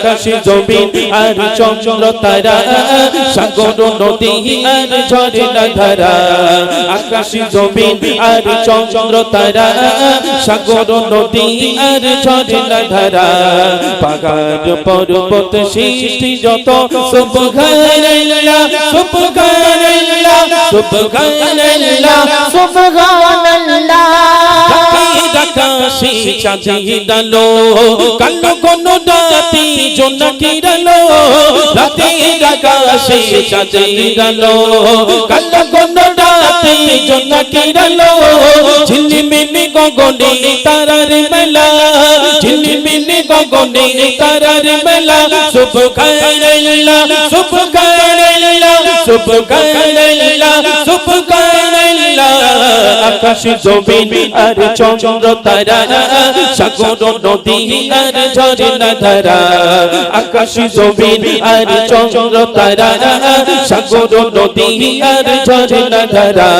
আকাশ জমিন আর চন্দ্র তারা, সাগর, নদী আর ঝরনা ধারা। আকাশ জমিন আর চন্দ্র তারা, সাগর, নদী আর ঝরনা ধারা। পাহাড় পর্বত সৃষ্টি যত সুবহানাল্লাহ সুবহানাল্লাহ সুবহানাল্লাহ সুবহানাল্লাহ। আকাশে চাঁদি ডালো, কালো কোন রাতি জোনাকি ডালো, রাতে আকাশে চাঁদি ডালো, কালো কোন রাতি জোনাকি ডালো ঝিলিমিলি গগনে তারার মেলা ঝিলিমিলি গগনে তারার মেলা সুবহানাল্লাহ সুবহানাল্লাহ সুবহানাল্লাহ সুবহানাল্লাহ আকাশ জমিন আর চন্দ্র তারা, সাগর, নদী আর ঝরনা ধারা। আকাশ জমিন আর চন্দ্র তারা, সাগর, নদী আর ঝরনা ধারা।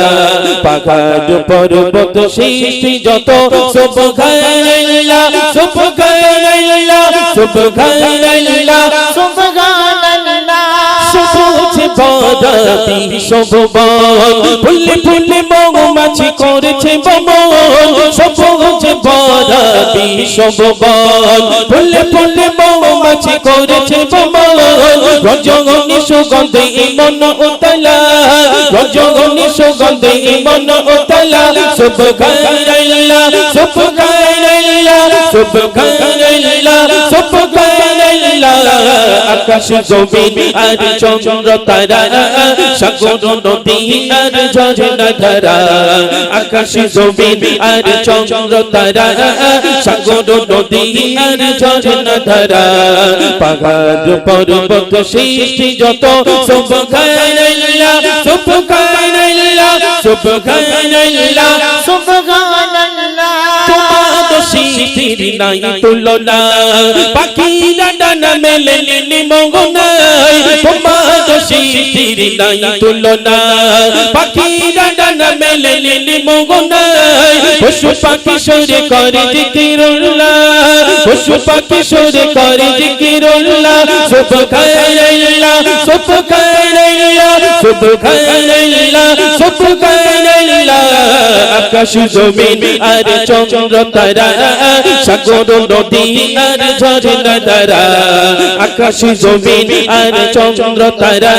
পাহাড়, পর্বত সৃষ্টি যত সব গায়লা সব সুবহানাল্লাহ সুবহানাল্লাহ সুবহানাল্লাহ সুবহানাল্লাহ বদাতি শোভবন ফুলে ফুলে মৌমাছি করেছে বমন। সবুজ বদাতি শোভবন ফুলে ফুলে মৌমাছি করেছে বমন। রজনী সুগন্ধে মন উতলা। রজনী সুগন্ধে মন উতলা। সুবহানাল্লাহ সুবহানাল্লাহ সুবহানাল্লাহ সুবহানাল্লাহ আকাশ জমিন আর চন্দ্র তারা, সাগর নদী আর ঝরনা ধারা। আকাশ জমিন আর চন্দ্র তারা, সাগর নদী আর ঝরনা ধারা। পাহাড় পর্বত সৃষ্টি যত সুবহানাল্লাহ সুবহানাল্লাহ সুবহানাল্লাহ সুবহানাল্লাহ সৃষ্টির নাই তুলনা ডানা মেলে নীলি মঙ্গনাই তোমার সৃষ্টির নাই তুলনা। পাখিরা ডানা মেলে নীলি মঙ্গনাই পশু পাখি সরে করে জিকিরুল্লাহ পশু পাখি সরে করে জিকিরুল্লাহ সুবহানাল্লাহ সুবহানাল্লাহ সুবহানাল্লাহ সুবহানাল্লাহ আকাশ, জমিন আর চন্দ্র তারা, সাগর, নদী আর ঝরনা ধারা আকাশ, জমিন আর চন্দ্র তারা,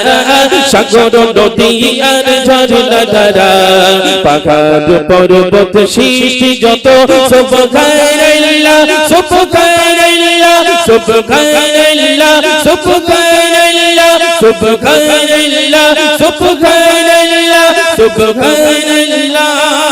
সাগর, নদী আর ঝরনা ধারা পাহাড়, পর্বত সৃষ্টি যত সুবহানাল্লাহ সুবহানাল্লাহ সুবহানাল্লাহ সুবহানাল্লাহ সুবহানাল্লাহ সুবহানাল্লাহ সুবহানাল্লাহ